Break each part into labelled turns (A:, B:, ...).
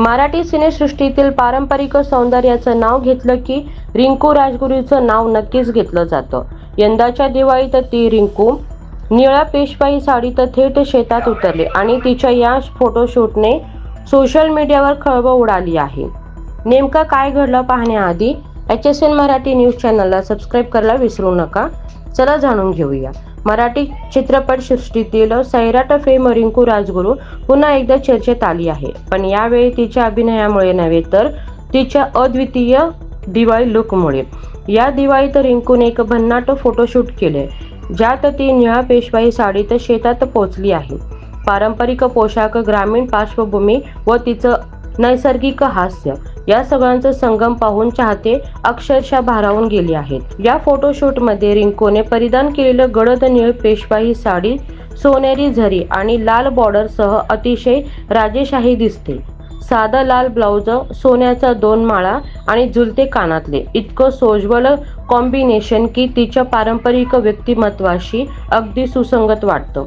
A: मराठी सिनेसृष्टीतील पारंपरिक सौंदर्याचं नाव घेतलं की रिंकू राजगुरूचं नाव नक्कीच घेतलं जातं. यंदाच्या दिवाळीत ती रिंकू निळ्या पेशवाई साडीत थेट शेतात उतरली आणि तिच्या या फोटोशूटने सोशल मीडियावर खळबळ उडाली आहे. नेमकं काय घडलं पाहण्याआधी H S N Marathi news चॅनलला सबस्क्राईब करायला विसरू नका. चला जाणून घेऊया. मराठी चित्रपट सृष्टीतील सैराट फेम रिंकू राजगुरू पुन्हा एकदा चर्चेत आली आहे. पण यावेळी तिच्या अभिनयामुळे नव्हे तर तिच्या अद्वितीय दिवाळी लुकमुळे. या दिवाळीत रिंकूने एक भन्नाट फोटोशूट केले ज्यात ती निळा पेशवाई साडीत शेतात पोचली आहे. पारंपरिक पोशाख ग्रामीण पार्श्वभूमी व तिचं नैसर्गिक हास्य या सगळ्यांचं संगम पाहून चाहते अक्षरशः भारावून गेले आहेत. या फोटोशूटमध्ये रिंकूने परिधान केलेलं गडद निळ पेशवाई साडी सोनेरी झरी आणि लाल बॉर्डरसह अतिशय राजेशाही दिसते. साधा लाल ब्लाउज सोन्याचा दोन माळा आणि झुलते कानातले. इतकं सोज्वल कॉम्बिनेशन की तिच्या पारंपरिक व्यक्तिमत्वाशी अगदी सुसंगत वाटतं.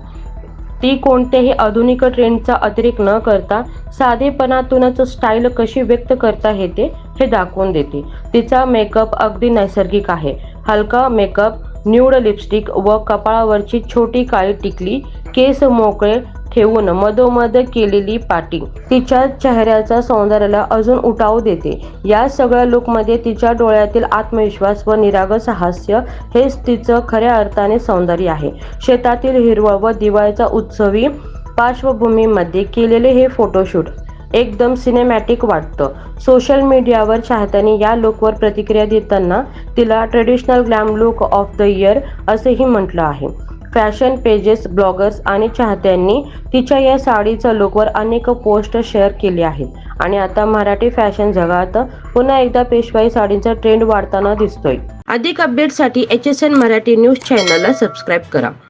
A: ती कोणत्याही आधुनिक ट्रेंडचा अतिरेक न करता साधेपणातूनच स्टाईल कशी व्यक्त करता येते हे दाखवून देते. तिचा मेकअप अगदी नैसर्गिक आहे. हलका मेकअप न्यूड लिपस्टिक व कपाळावरची छोटी काळी टिकली केस मोकळे ठेवून मधोमध केलेली पाटी तिच्या चेहऱ्याच्या सौंदर्याला अजून उठाव देते. या सगळ्या लुकमध्ये तिच्या डोळ्यातील आत्मविश्वास व निरागस हास्य हेच तिचं खऱ्या अर्थाने सौंदर्य आहे. शेतातील हिरवळ व दिवाळीचा उत्सवी पार्श्वभूमीमध्ये केलेले हे फोटोशूट एकदम सिनेमॅटिक वाटतं. सोशल मीडियावर चाहत्यांनी या लुकवर प्रतिक्रिया देताना तिला traditional glam look of the year असेही म्हटलं आहे. फॅशन पेजेस ब्लॉगर्स आणि चाहत्यांनी तिच्या या साडीचा लुकवर अनेक पोस्ट शेअर केले आहेत. आणि आता मराठी फॅशन जगात पुन्हा एकदा पेशवाई साडींचा ट्रेंड वाढताना दिसतोय. अधिक अपडेटसाठी H S N Marathi news चॅनलला सबस्क्राईब करा.